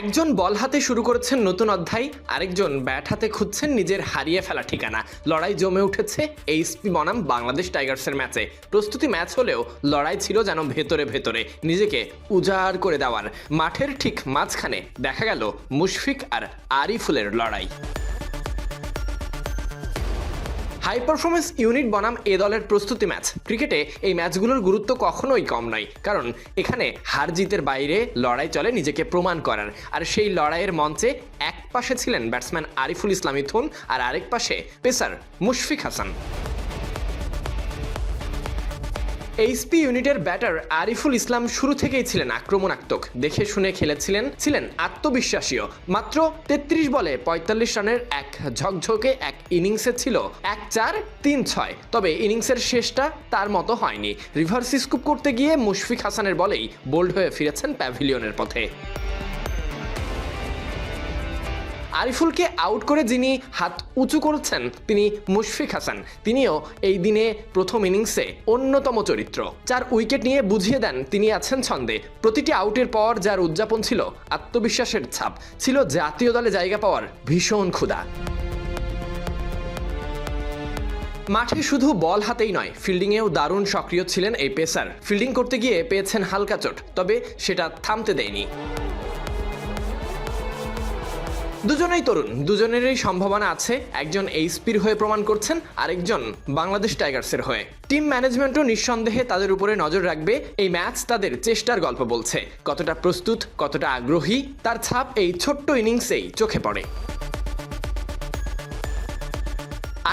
একজন বল হাতে শুরু করেছেন নতুন অধ্যায়, আরেকজন ব্যাট হাতে খুঁজছেন নিজের হারিয়ে ফেলা ঠিকানা। লড়াই জমে উঠেছে এইচপি বনাম বাংলাদেশ টাইগার্সের ম্যাচে। প্রস্তুতি ম্যাচ হলেও লড়াই ছিল যেন ভেতরে ভেতরে, নিজেকে উজাড় করে দেওয়ার। মাঠের ঠিক মাঝখানে দেখা গেল মুশফিক আর আরিফুলের লড়াই। হাই পারফরমেন্স ইউনিট বনাম এ দলের প্রস্তুতি ম্যাচ। ক্রিকেটে এই ম্যাচগুলোর গুরুত্ব কখনোই কম নয়, কারণ এখানে হার জিতের বাইরে লড়াই চলে নিজেকে প্রমাণ করার। আর সেই লড়াইয়ের মঞ্চে এক পাশে ছিলেন ব্যাটসম্যান আরিফুল ইসলাম ইথুন আর আরেক পাশে পেসার মুশফিক হাসান। এইচপি ইউনিটের ব্যাটার আরিফুল ইসলাম শুরু থেকেই ছিলেন আক্রমণাত্মক। দেখে শুনে খেলেছিলেন, ছিলেন আত্মবিশ্বাসীও মাত্র তেত্রিশ বলে পঁয়তাল্লিশ রানের এক ঝকঝকে এক ইনিংসে ছিল এক চার তিন ছয়। তবে ইনিংসের শেষটা তার মতো হয়নি। রিভার্স স্কুপ করতে গিয়ে মুশফিক হাসানের বলেই বোল্ড হয়ে ফিরেছেন প্যাভিলিয়নের পথে। আরিফুলকে আউট করে যিনি হাত উঁচু করেছেন, তিনি মুশফিক হাসান। তিনিও এই দিনে প্রথম ইনিংসে অন্যতম চরিত্র। চার উইকেট নিয়ে বুঝিয়ে দেন, তিনি আছেন ছন্দে। প্রতিটি আউটের পর যার উদযাপন ছিল আত্মবিশ্বাসের ছাপ, ছিল জাতীয় দলে জায়গা পাওয়ার ভীষণ ক্ষুধা। মাঠে শুধু বল হাতেই নয় ফিল্ডিংয়েও দারুণ সক্রিয় ছিলেন এই পেসার। ফিল্ডিং করতে গিয়ে পেয়েছেন হালকা চোট, তবে সেটা থামতে দেয়নি। দুজনেই তরুণ, দুজনেরই সম্ভাবনা আছে। একজন এইচপির হয়ে প্রমাণ করছেন, আরেকজন বাংলাদেশ টাইগার্সের হয়ে। টিম ম্যানেজমেন্টও নিঃসন্দেহে তাদের উপরে নজর রাখবে, এই ম্যাচ তাদের চেষ্টার গল্প বলছে। কতটা প্রস্তুত, কতটা আগ্রহী, তার ছাপ এই ছোট্ট ইনিংসেই চোখে পড়ে।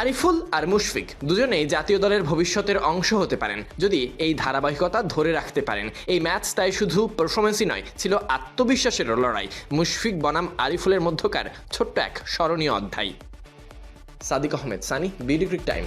আরিফুল আর মুশফিক দুজনেই জাতীয় দলের ভবিষ্যতের অংশ হতে পারেন, যদি এই ধারাবাহিকতা ধরে রাখতে পারেন। এই ম্যাচ তাই শুধু পারফরমেন্সই নয়, ছিল আত্মবিশ্বাসের লড়াই। মুশফিক, বনাম, আরিফুলের মধ্যকার ছোট্ট এক স্মরণীয় অধ্যায়। Sadiq Ahmed, Sunny BD crick time